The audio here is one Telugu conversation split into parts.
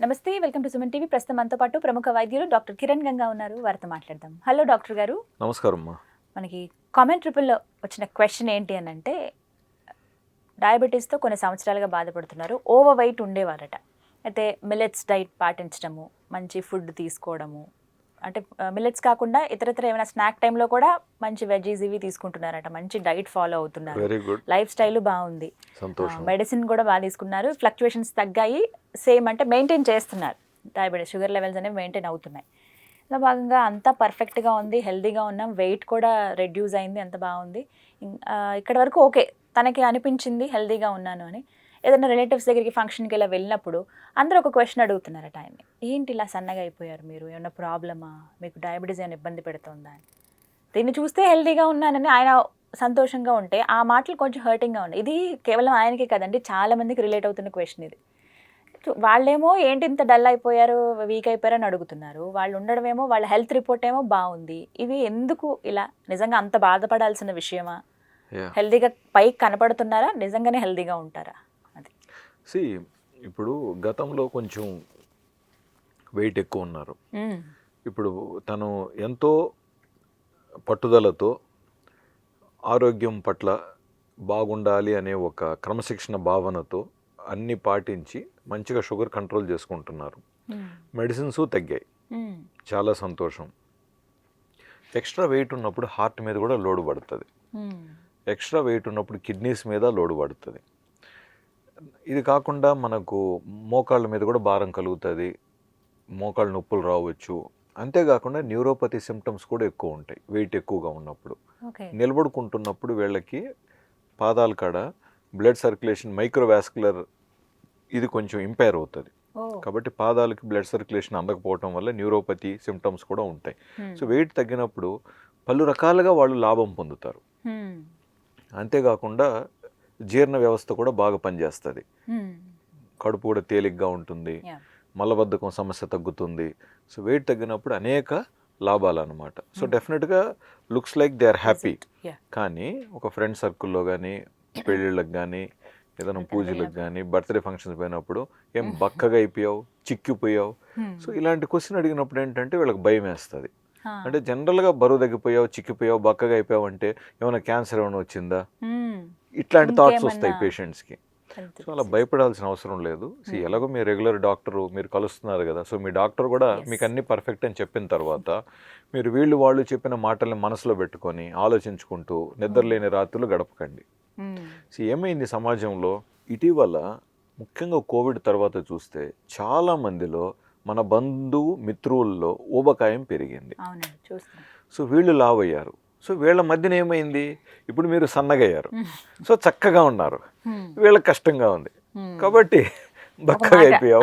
నమస్తే వెల్కమ్ టు సుమన్ టీవీ. ప్రస్తుతం మనతో పాటు ప్రముఖ వైద్యులు డాక్టర్ కిరణ్ గంగా ఉన్నారు. వారితో మాట్లాడదాం. హలో డాక్టర్ గారు. నమస్కారం అమ్మా మనకి కామెంట్ ట్రిపుల్లో వచ్చిన క్వశ్చన్ ఏంటి అని అంటే డయాబెటీస్తో కొన్ని సంవత్సరాలుగా బాధపడుతున్నారు. ఓవర్ వెయిట్ ఉండేవారట. అయితే మిల్లెట్స్ డైట్ పాటించడము మంచి ఫుడ్ తీసుకోవడము అంటే మిల్లెట్స్ కాకుండా ఇతరత్ర ఏమైనా స్నాక్ టైంలో కూడా మంచి వెజీస్ ఇవి తీసుకుంటున్నారట. మంచి డైట్ ఫాలో అవుతున్నారు. లైఫ్ స్టైల్ బాగుంది. మెడిసిన్ కూడా బాగా తీసుకున్నారు. ఫ్లక్చువేషన్స్ తగ్గాయి. సేమ్ అంటే మెయింటైన్ చేస్తున్నారు. డయాబెటీస్ షుగర్ లెవెల్స్ అనేవి మెయింటైన్ అవుతున్నాయి. ఇలా భాగంగా అంతా పర్ఫెక్ట్గా ఉంది హెల్తీగా ఉన్నాం. వెయిట్ కూడా రెడ్యూస్ అయింది అంత బాగుంది. ఇక్కడ వరకు ఓకే. తనకి అనిపించింది హెల్తీగా ఉన్నాను అని. ఏదైనా రిలేటివ్స్ దగ్గరికి ఫంక్షన్కి ఇలా వెళ్ళినప్పుడు అందరూ ఒక క్వశ్చన్ అడుగుతున్నారట ఆయన్ని ఏంటి ఇలా సన్నగా అయిపోయారు మీరు? ఏమన్నా ప్రాబ్లమా మీకు డయాబెటీస్ ఏమైనా ఇబ్బంది పెడుతుందా? అని. దీన్ని చూస్తే హెల్తీగా ఉన్నానని ఆయన సంతోషంగా ఉంటే ఆ మాటలు కొంచెం హర్టింగ్గా ఉన్నాయి. ఇది కేవలం ఆయనకే కదండి. చాలా మందికి రిలేట్ అవుతున్న క్వశ్చన్ ఇది. వాళ్ళేమో ఏంటి ఇంత డల్ అయిపోయారు వీక్ అయిపోయారు అని అడుగుతున్నారు. వాళ్ళు ఉండడమేమో వాళ్ళ హెల్త్ రిపోర్ట్ ఏమో బాగుంది. ఇవి ఎందుకు ఇలా నిజంగా అంత బాధపడాల్సిన విషయమా? యా హెల్తీగా పైకి కనపడుతున్నారా? నిజంగానే హెల్తీగా ఉంటారా? అది. సి ఇప్పుడు గతంలో కొంచెం వెయిట్ ఎక్కువ ఉన్నారు. ఇప్పుడు తను ఎంతో పట్టుదలతో ఆరోగ్యం పట్ల బాగుండాలి అనే ఒక క్రమశిక్షణ భావనతో అన్ని పాటించి మంచిగా షుగర్ కంట్రోల్ చేసుకుంటున్నారు. మెడిసిన్స్ తగ్గాయి. చాలా సంతోషం. ఎక్స్ట్రా వెయిట్ ఉన్నప్పుడు హార్ట్ మీద కూడా లోడ్ పడుతుంది. ఎక్స్ట్రా వెయిట్ ఉన్నప్పుడు కిడ్నీస్ మీద లోడ్ పడుతుంది. ఇది కాకుండా మనకు మోకాళ్ళ మీద కూడా భారం కలుగుతుంది. మోకాళ్ళ నొప్పులు రావచ్చు. అంతేకాకుండా న్యూరోపతి సిమ్టమ్స్ కూడా ఎక్కువ ఉంటాయి. వెయిట్ ఎక్కువగా ఉన్నప్పుడు. నిలబడుకుంటున్నప్పుడు వీళ్ళకి పాదాల కాడ బ్లడ్ సర్క్యులేషన్ మైక్రోవాస్కులర్ ఇది కొంచెం ఇంపైర్ అవుతుంది. కాబట్టి పాదాలకి బ్లడ్ సర్క్యులేషన్ అందకపోవటం వల్ల న్యూరోపతి సిమ్టమ్స్ కూడా ఉంటాయి. సో వెయిట్ తగ్గినప్పుడు పలు రకాలుగా వాళ్ళు లాభం పొందుతారు. అంతేకాకుండా జీర్ణ వ్యవస్థ కూడా బాగా పనిచేస్తుంది. కడుపు కూడా తేలిగ్గా ఉంటుంది. మలబద్ధకం సమస్య తగ్గుతుంది. సో వెయిట్ తగ్గినప్పుడు అనేక లాభాలు అనమాట సో డెఫినెట్గా looks like they are happy. కానీ ఒక ఫ్రెండ్ సర్కిల్లో కానీ పెళ్ళిళ్ళకి కానీ ఏదైనా పూజలకు కానీ బర్త్డే ఫంక్షన్స్ పోయినప్పుడు ఏం బక్కగా అయిపోయావు చిక్కిపోయావు. సో ఇలాంటి క్వశ్చన్ అడిగినప్పుడు ఏంటంటే వీళ్ళకి భయం వేస్తుంది. అంటే జనరల్గా బరువు తగ్గిపోయావు చిక్కిపోయావు బక్కగా అయిపోయావు అంటే ఏమైనా క్యాన్సర్ ఏమైనా వచ్చిందా. ఇట్లాంటి థాట్స్ వస్తాయి పేషెంట్స్కి సో అలా భయపడాల్సిన అవసరం లేదు. సో ఎలాగో మీ రెగ్యులర్ డాక్టర్ మీరు కలుస్తున్నారు కదా. సో మీ డాక్టర్ కూడా. మీకు అన్ని పర్ఫెక్ట్ అని చెప్పిన తర్వాత మీరు వీళ్ళు వాళ్ళు చెప్పిన మాటల్ని మనసులో పెట్టుకొని ఆలోచించుకుంటూ నిద్రలేని రాత్రులు గడపకండి. ఏమైంది సమాజంలో? ఇటీవల ముఖ్యంగా కోవిడ్ తర్వాత చూస్తే చాలా మందిలో మన బంధువు మిత్రుల్లో ఊబకాయం పెరిగింది. సో వీళ్ళు లావ్ అయ్యారు సో వీళ్ళ మధ్యన ఏమైంది? ఇప్పుడు మీరు సన్నగయ్యారు. సో చక్కగా ఉన్నారు. మ్మ్. వీళ్ళకి కష్టంగా ఉంది. కాబట్టి బక్కగా అయిపోయావు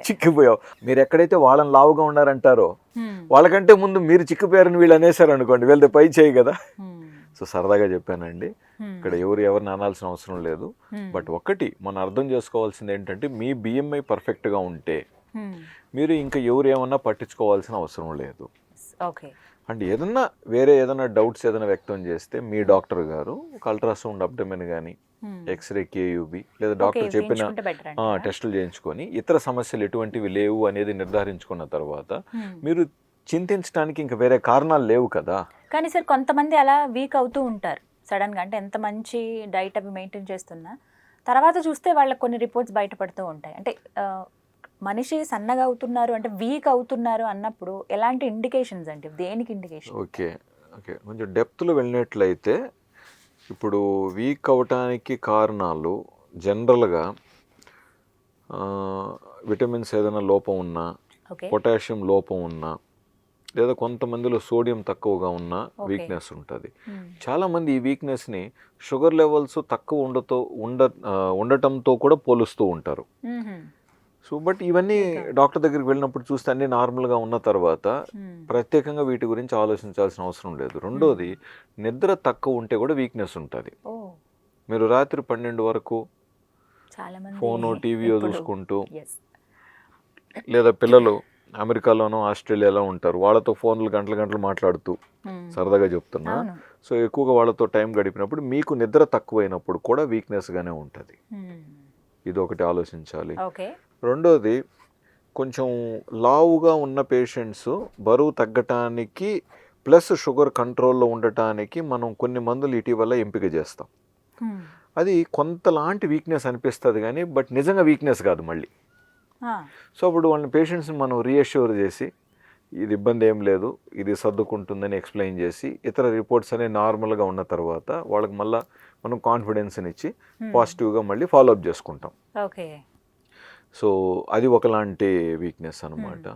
చిక్కిపోయావు. మీరు ఎక్కడైతే వాళ్ళని లావుగా ఉన్నారంటారో. వాళ్ళకంటే ముందు మీరు చిక్కిపోయారని వీళ్ళు అనేసారు అనుకోండి వీళ్ళది పై చేయి కదా. సో సరదాగా చెప్పానండి. ఇక్కడ ఎవరు ఎవరిని అనాల్సిన అవసరం లేదు. బట్ ఒకటి మనం అర్థం చేసుకోవాల్సింది ఏంటంటే మీ బిఎంఐ పర్ఫెక్ట్గా ఉంటే. మీరు ఇంకా ఎవరు ఏమన్నా పట్టించుకోవాల్సిన అవసరం లేదు ఓకే అంటే ఏదన్నా వేరే ఏదైనా డౌట్స్ ఏదైనా వ్యక్తం చేస్తే మీ డాక్టర్ గారు ఒక అల్ట్రాసౌండ్ అబ్డమెన్ కానీ. ఎక్స్రే కేయూబి లేదా డాక్టర్ చెప్పిన? టెస్టులు చేయించుకొని ఇతర సమస్యలు ఎటువంటివి లేవు అనేది నిర్ధారించుకున్న తర్వాత. మీరు చింతించడానికి ఇంకా వేరే కారణాలు లేవు కదా కానీ సార్ కొంతమంది అలా వీక్ అవుతూ ఉంటారు. సడన్గా అంటే ఎంత మంచి డైట్ అవి మెయింటైన్ చేస్తున్నా తర్వాత చూస్తే వాళ్ళకి కొన్ని రిపోర్ట్స్ బయటపడుతూ ఉంటాయి. అంటే మనిషి సన్నగా అవుతున్నారు అంటే వీక్ అవుతున్నారు అన్నప్పుడు ఎలాంటి ఇండికేషన్స్ అండి? దేనికి ఇండికేషన్ ఓకే ఓకే. కొంచెం డెప్త్లో వెళ్ళినట్లయితే ఇప్పుడు వీక్ అవటానికి కారణాలు జనరల్గా విటమిన్స్ ఏదైనా లోపం ఉన్నా పొటాషియం లోపం ఉన్నా లేదా కొంతమందిలో సోడియం తక్కువగా ఉన్న. వీక్నెస్ ఉంటుంది మ్మ్. చాలామంది ఈ వీక్నెస్ని షుగర్ లెవెల్స్ తక్కువ ఉండతో ఉండ ఉండటంతో కూడా పోలుస్తూ ఉంటారు. సో బట్ ఇవన్నీ డాక్టర్ దగ్గరికి వెళ్ళినప్పుడు చూస్తే అన్ని నార్మల్గా ఉన్న తర్వాత మ్మ్. ప్రత్యేకంగా వీటి గురించి ఆలోచించాల్సిన అవసరం లేదు రెండోది నిద్ర తక్కువ ఉంటే కూడా వీక్నెస్ ఉంటుంది మీరు రాత్రి పన్నెండు వరకు ఫోను టీవీయో చూసుకుంటూ. లేదా పిల్లలు అమెరికాలోనో ఆస్ట్రేలియాలో ఉంటారు వాళ్ళతో ఫోన్లు గంటలు గంటలు మాట్లాడుతూ. సరదాగా చెప్తున్నా సో ఎక్కువగా వాళ్ళతో టైం గడిపినప్పుడు మీకు నిద్ర తక్కువైనప్పుడు కూడా వీక్నెస్గానే ఉంటుంది. ఇది ఒకటి ఆలోచించాలి రెండోది కొంచెం లావుగా ఉన్న పేషెంట్స్ బరువు తగ్గటానికి ప్లస్ షుగర్ కంట్రోల్లో ఉండటానికి మనం కొన్ని మందులు ఇటీవల ఎంపిక చేస్తాం. అది కొంతలాంటి వీక్నెస్ అనిపిస్తుంది కానీ బట్ నిజంగా వీక్నెస్ కాదు మళ్ళీ. సో అప్పుడు వాళ్ళని పేషెంట్స్ని మనం రీఅష్యూర్ చేసి ఇది ఇబ్బంది ఏం లేదు ఇది సర్దుకుంటుందని ఎక్స్ప్లెయిన్ చేసి ఇతర రిపోర్ట్స్ అనేవి నార్మల్గా ఉన్న తర్వాత వాళ్ళకి మళ్ళీ మనం కాన్ఫిడెన్స్ని ఇచ్చి. పాజిటివ్గా మళ్ళీ ఫాలోఅప్ చేసుకుంటాం. ఓకే. సో అది ఒకలాంటి వీక్నెస్ అనమాట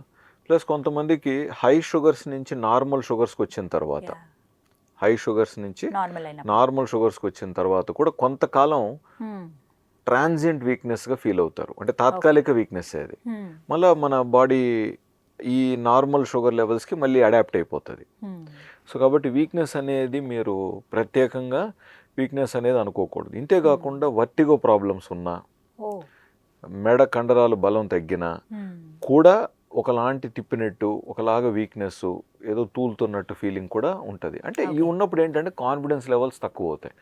ప్లస్ కొంతమందికి హై షుగర్స్ నుంచి నార్మల్ షుగర్స్కి వచ్చిన తర్వాత హై షుగర్స్ నుంచి నార్మల్ షుగర్స్కి వచ్చిన తర్వాత కూడా కొంతకాలం. ట్రాన్సియంట్ వీక్నెస్గా ఫీల్ అవుతారు అంటే తాత్కాలిక వీక్నెస్ అది. మళ్ళీ మన బాడీ ఈ నార్మల్ షుగర్ లెవెల్స్కి మళ్ళీ అడాప్ట్ అయిపోతుంది. సో కాబట్టి వీక్నెస్ అనేది మీరు ప్రత్యేకంగా వీక్నెస్ అనేది అనుకోకూడదు ఇంతే కాకుండా వర్టిగో ప్రాబ్లమ్స్ ఉన్నా. మెడ కండరాలు బలం తగ్గినా. కూడా ఒకలాంటి తిప్పినట్టు ఒకలాగా వీక్నెస్ ఏదో తూలుతున్నట్టు ఫీలింగ్ కూడా ఉంటుంది అంటే ఈ Okay. ఉన్నప్పుడు ఏంటంటే కాన్ఫిడెన్స్ లెవెల్స్ తక్కువ అవుతాయి.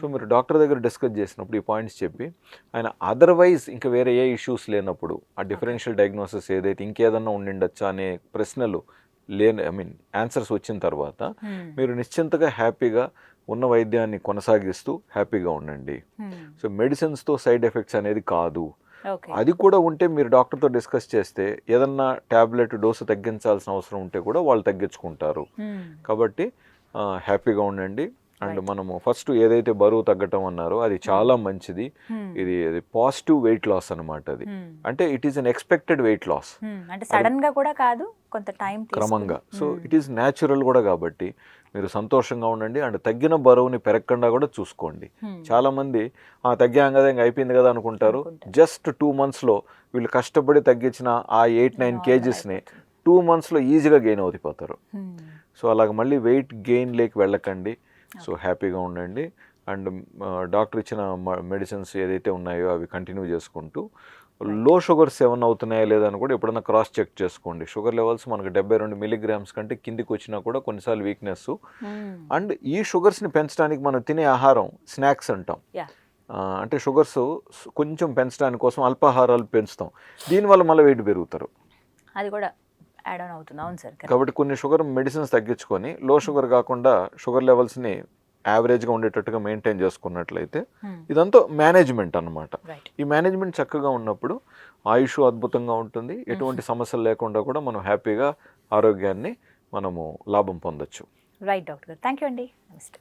సో మీరు డాక్టర్ దగ్గర డిస్కస్ చేసినప్పుడు ఈ పాయింట్స్ చెప్పి ఆయన అదర్వైజ్ ఇంకా వేరే ఏ ఇష్యూస్ లేనప్పుడు ఆ డిఫరెన్షియల్ డయాగ్నోసిస్ ఏదైతే ఇంకేదన్నా ఉండిండొచ్చా అనే ప్రశ్నలు లేని ఐ మీన్ ఆన్సర్స్ వచ్చిన తర్వాత. మీరు నిశ్చింతగా హ్యాపీగా ఉన్న వైద్యాన్ని కొనసాగిస్తూ హ్యాపీగా ఉండండి. సో మెడిసిన్స్తో సైడ్ ఎఫెక్ట్స్ అనేది కాదు అది కూడా ఉంటే మీరు డాక్టర్తో డిస్కస్ చేస్తే ఏదన్నా ట్యాబ్లెట్ డోసు తగ్గించాల్సిన అవసరం ఉంటే కూడా వాళ్ళు తగ్గించుకుంటారు. కాబట్టి హ్యాపీగా ఉండండి. అండ్. మనము ఫస్ట్ ఏదైతే బరువు తగ్గటం అన్నారో అది చాలా మంచిది. Hmm. ఇది పాజిటివ్ వెయిట్ లాస్ అన్నమాట అది. Hmm. అంటే it is unexpected weight loss Hmm. అంటే సడన్గా కూడా కాదు కొంత టైం క్రమంగా. సో ఇట్ ఈస్ న్యాచురల్ కూడా కాబట్టి మీరు సంతోషంగా ఉండండి. అండ్ తగ్గిన బరువుని పెరగకుండా కూడా చూసుకోండి. చాలా మంది ఆ తగ్గాం కదా ఇంకా అయిపోయింది కదా అనుకుంటారు. అనుకుంటారు. జస్ట్ టూ మంత్స్లో వీళ్ళు కష్టపడి తగ్గించిన ఆ ఎయిట్ నైన్ కేజీస్ని టూ మంత్స్లో ఈజీగా గెయిన్ అవుతిపోతారు సో అలాగ మళ్ళీ వెయిట్ గెయిన్ లేకి వెళ్ళకండి. సో హ్యాపీగా ఉండండి. అండ్ డాక్టర్ ఇచ్చిన మెడిసిన్స్ ఏదైతే ఉన్నాయో అవి కంటిన్యూ చేసుకుంటూ లో షుగర్స్ ఏమన్నా అవుతున్నాయా లేదా అని కూడా ఎప్పుడైనా క్రాస్ చెక్ చేసుకోండి. షుగర్ లెవెల్స్ మనకు డెబ్బై రెండు మిలీగ్రామ్స్ కంటే కిందికి వచ్చినా కూడా కొన్నిసార్లు వీక్నెస్ అండ్ ఈ షుగర్స్ని పెంచడానికి మనం తినే ఆహారం స్నాక్స్ అంటాం. అంటే షుగర్స్ కొంచెం పెంచడానికి కోసం అల్పాహారాలు పెంచుతాం. దీనివల్ల మళ్ళీ వెయిట్ పెరుగుతారు. అది కూడా. యాడ్ ఆన్ అవుతుంది. అవును సార్ కాబట్టి కొన్ని షుగర్ మెడిసిన్స్ తగ్గించుకొని లో షుగర్ కాకుండా షుగర్ లెవెల్స్ని యావరేజ్గా ఉండేటట్టుగా మెయింటైన్ చేసుకున్నట్లయితే ఇదంతా మేనేజ్మెంట్ అన్నమాట. రైట్ ఈ మేనేజ్మెంట్ చక్కగా ఉన్నప్పుడు ఆయుష్ అద్భుతంగా ఉంటుంది. ఎటువంటి సమస్యలు లేకుండా కూడా మనం హ్యాపీగా ఆరోగ్యాన్ని మనము లాభం పొందొచ్చు. రైట్ డాక్టర్ గారు. థ్యాంక్ యూ అండి. నమస్తే